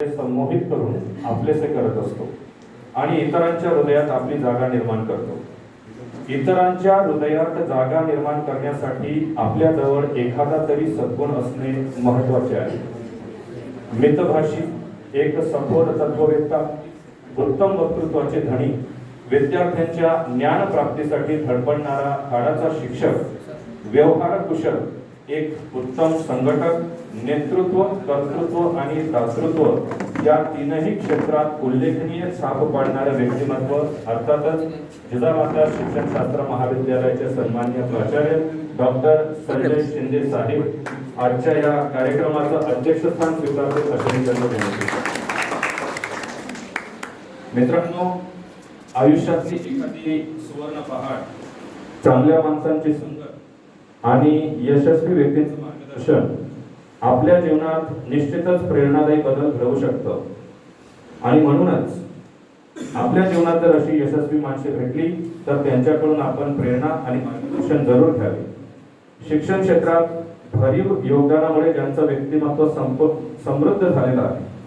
संमोहित करून आपलेसे करत असतो आणि इतरांच्या हृदयात आपली जागा निर्माण करतो. इतरांच्या हृदयात जागा निर्माण करण्यासाठी आपल्याजवळ एखादा तरी सद्गुण असणे महत्त्वाचे आहे. मितभाषी एक सखोल तत्ववेत्ता उत्तम वक्तृत्वाचे धनी विद्यार्थ्यांच्या ज्ञान प्राप्तीसाठी धडपडणारा काळाचा शिक्षक व्यवहार कुशल एक उत्तम संघटक नेतृत्व कर्तृत्व आणि दातृत्व या तीनही क्षेत्रात उल्लेखनीय छाप पाडणारं व्यक्तिमत्व अर्थातच जिजामाता शिक्षणशास्त्र महाविद्यालयाचे सन्मान्य प्राचार्य डॉक्टर संजय शिंदे साहेब आजच्या या कार्यक्रमाचं अध्यक्षस्थान स्वीकारते असे त्यांना विनंती. मित्रांनो आयुष्यातली एखादी सुवर्ण पहाड चांगल्या माणसांची सुंदर आणि यशस्वी व्यक्तीचं मार्गदर्शन आपल्या जीवनात निश्चितच प्रेरणादायी बदल घडवू शकतं. आणि म्हणूनच आपल्या जीवनात जर अशी यशस्वी माणसे भेटली तर त्यांच्याकडून आपण प्रेरणा आणि मार्गदर्शन जरूर घ्यावे. शिक्षण क्षेत्रात भरीव योगदानामुळे ज्यांचं व्यक्तिमत्व संप समृद्ध झालेलं आहे